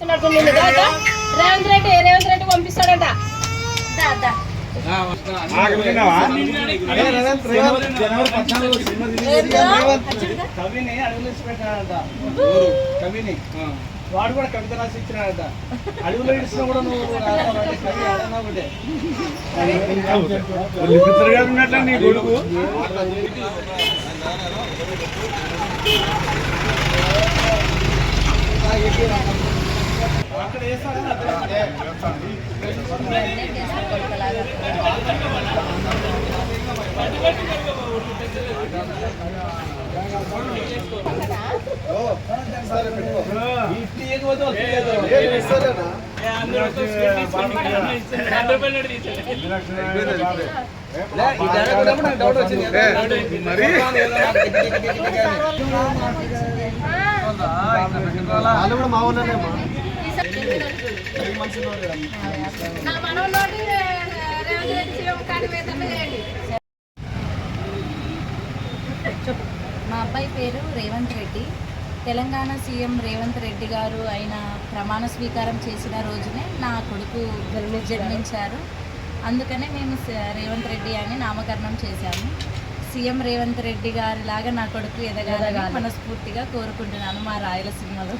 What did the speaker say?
రేవంత్ రెడ్డి రేవంత్ రెడ్డి పంపిస్తాడట. కవిని అడుగులు పెట్టాడట కవిని. వాడు కూడా కవిత రాసి ఇచ్చినాడట. అడుగులో ఇడిచినా కూడా నువ్వు ఒకటే. నీ కొడుకు. వేస్తాడా డౌట్ వచ్చింది. మరి? వాళ్ళు కూడా మా నా మనవన్నోటి రేవంత్ రెడ్డి సీఎం కాడి వేతనం చేయండి మా అబ్బాయి పేరు రేవంత్ రెడ్డి. తెలంగాణ సీఎం రేవంత్ రెడ్డి గారు ఆయన ప్రమాణ స్వీకారం చేసిన రోజునే నా కొడుకు జన్మించారు. అందుకనే మేము రేవంత్ రెడ్డి అని నామకరణం చేశాము. సీఎం రేవంత్ రెడ్డి గారి లాగా నా కొడుకు ఎదగాలని మనస్ఫూర్తిగా కోరుకుంటున్నాను మా రాయలసీమలో.